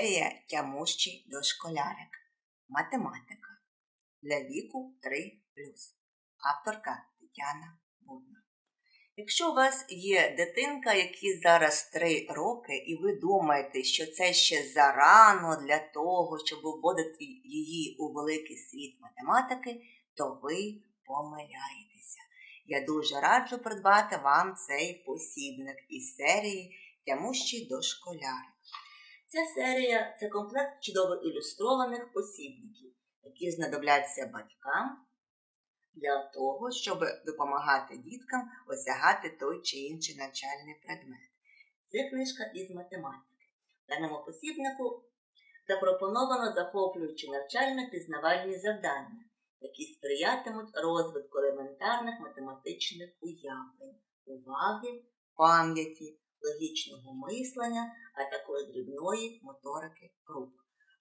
Серія Тямущий дошколярик. Математика. Для віку 3 Авторка Тетяна Будна. Якщо у вас є дитинка, якій зараз 3 роки, і ви думаєте, що це ще зарано для того, щоб вводити її у великий світ математики, то ви помиляєтеся. Я дуже раджу придбати вам цей посібник із серії Тямущий дошколярик. Ця серія це комплект чудово ілюстрованих посібників, які знадобляться батькам для того, щоб допомагати діткам осягати той чи інший навчальний предмет. Це книжка із математики. В даному посібнику запропоновано захоплюючи навчально-пізнавальні завдання, які сприятимуть розвитку елементарних математичних уявлень, уваги, пам'яті, логічного мислення, а також дрібної моторики рук.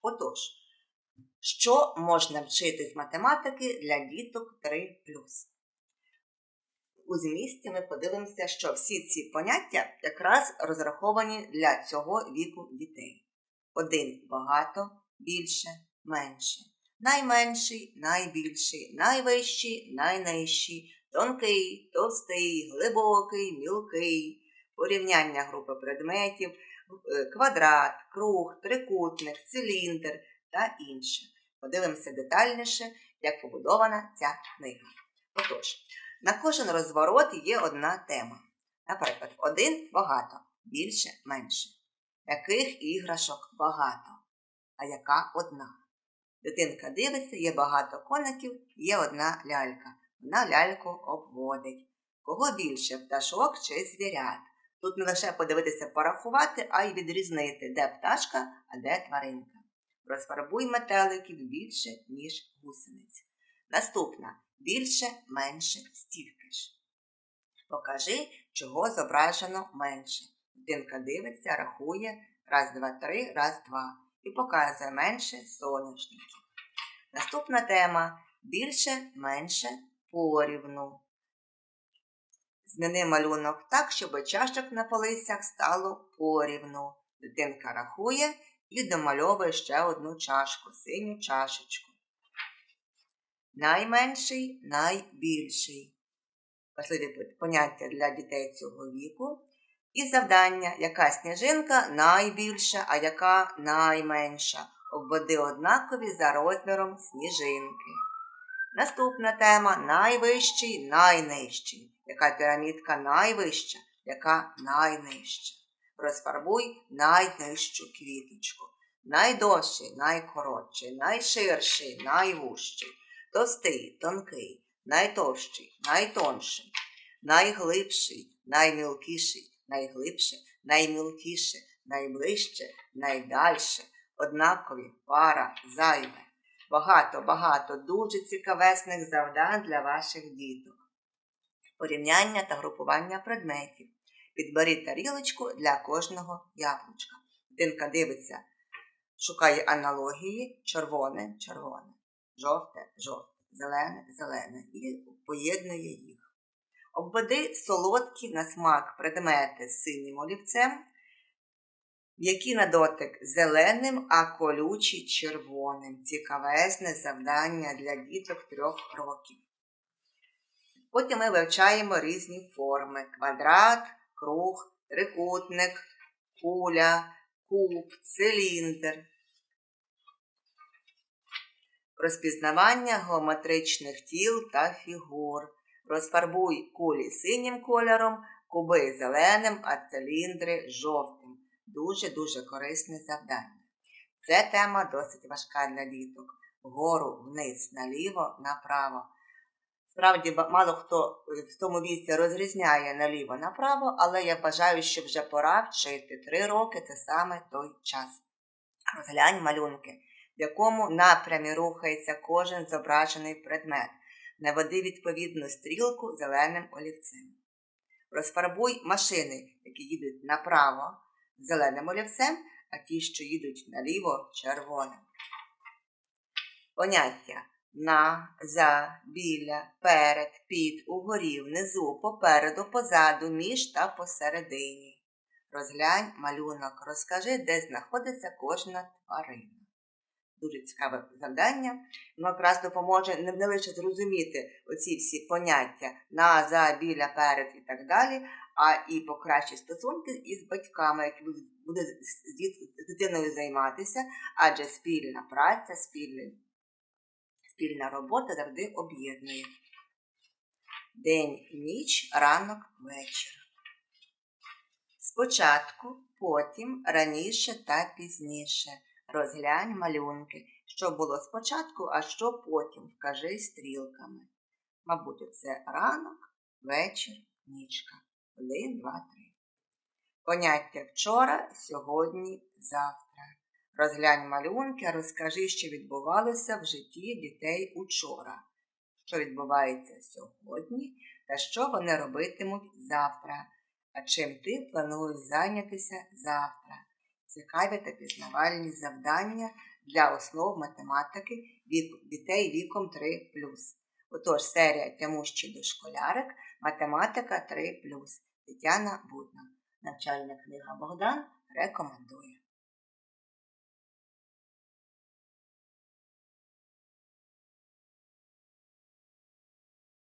Отож, що можна вчити з математики для діток 3 У змісті ми подивимося, що всі ці поняття якраз розраховані для цього віку дітей. Один багато, більше, менше. Найменший, найбільший, найвищий, найнижчий, тонкий, товстий, глибокий, мілкий, порівняння групи предметів, е, квадрат, круг, трикутник, циліндр та інше. Подивимося детальніше, як побудована ця книга. Отож, на кожен розворот є одна тема. Наприклад, один багато, більше менше. Яких іграшок багато, а яка одна? Дитинка дивиться, є багато коників, є одна лялька. Вона ляльку обводить. Кого більше пташок чи звірят? Тут не лише подивитися порахувати, а й відрізнити, де пташка, а де тваринка. Розфарбуй метеликів більше, ніж гусениць. Наступна більше, менше, стільки ж. Покажи, чого зображено менше. Дитинка дивиться, рахує раз, два, три, раз, два. І показує менше соняшників. Наступна тема більше, менше порівну. Зміни малюнок так, щоб чашок на полицях стало порівну. Дитинка рахує і домальовує ще одну чашку, синю чашечку. Найменший найбільший. Важливі поняття для дітей цього віку. І завдання, яка сніжинка найбільша, а яка найменша. Обводи однакові за розміром сніжинки. Наступна тема найвищий, найнижчий. Яка пірамідка найвища, яка найнижча. Розфарбуй найнижчу квіточку. Найдовший, найкоротший, найширший, найвужчий, товстий, тонкий, найтовщий, найтонший, найглибший, наймілкіший, найглибше, наймілкіше, найближче, найдальше, однакові, пара, зайве. Багато-багато дуже цікавесних завдань для ваших діток. Порівняння та групування предметів. Підберіть тарілочку для кожного яблучка. Дитинка дивиться, шукає аналогії червоне, червоне, жовте, жовте, зелене, зелене і поєднує їх. Обведи солодкі на смак предмети з синім олівцем, які на дотик зеленим, а колючі червоним. Цікавезне завдання для діток трьох років. Потім ми вивчаємо різні форми: квадрат, круг, трикутник, куля, куб, циліндр. Розпізнавання геометричних тіл та фігур. Розфарбуй кулі синім кольором, куби зеленим, а циліндри жовтим. Дуже-дуже корисне завдання. Це тема досить важка для діток. Вгору, вниз, наліво, направо. Справді, мало хто е, в тому віці розрізняє наліво-направо, але я бажаю, що вже пора вчити. Три роки це саме той час. Розглянь малюнки, в якому напрямі рухається кожен зображений предмет. Наведи відповідну стрілку зеленим олівцем. Розфарбуй машини, які їдуть направо зеленим олівцем, а ті, що їдуть наліво червоним. Поняття на, за, біля, перед, під, угорі, внизу, попереду, позаду, між та посередині. Розглянь малюнок, розкажи, де знаходиться кожна тварина. Дуже цікаве завдання. Воно якраз допоможе не, лише зрозуміти оці всі поняття на, за, біля, перед і так далі, а і покращити стосунки із батьками, які будуть з, дитиною займатися, адже спільна праця, спільна, спільна робота завжди об'єднує. День, ніч, ранок, вечір. Спочатку, потім, раніше та пізніше. Розглянь малюнки, що було спочатку, а що потім. Вкажи стрілками. Мабуть, це ранок, вечір, нічка. Один, два, три. Поняття вчора, сьогодні, завтра. Розглянь малюнки, розкажи, що відбувалося в житті дітей учора, що відбувається сьогодні та що вони робитимуть завтра, а чим ти плануєш зайнятися завтра. Цікаві та пізнавальні завдання для основ математики дітей віком 3 Отож, серія Тямущий дошколярик, математика 3 Тетяна Будна. Навчальна книга Богдан рекомендує.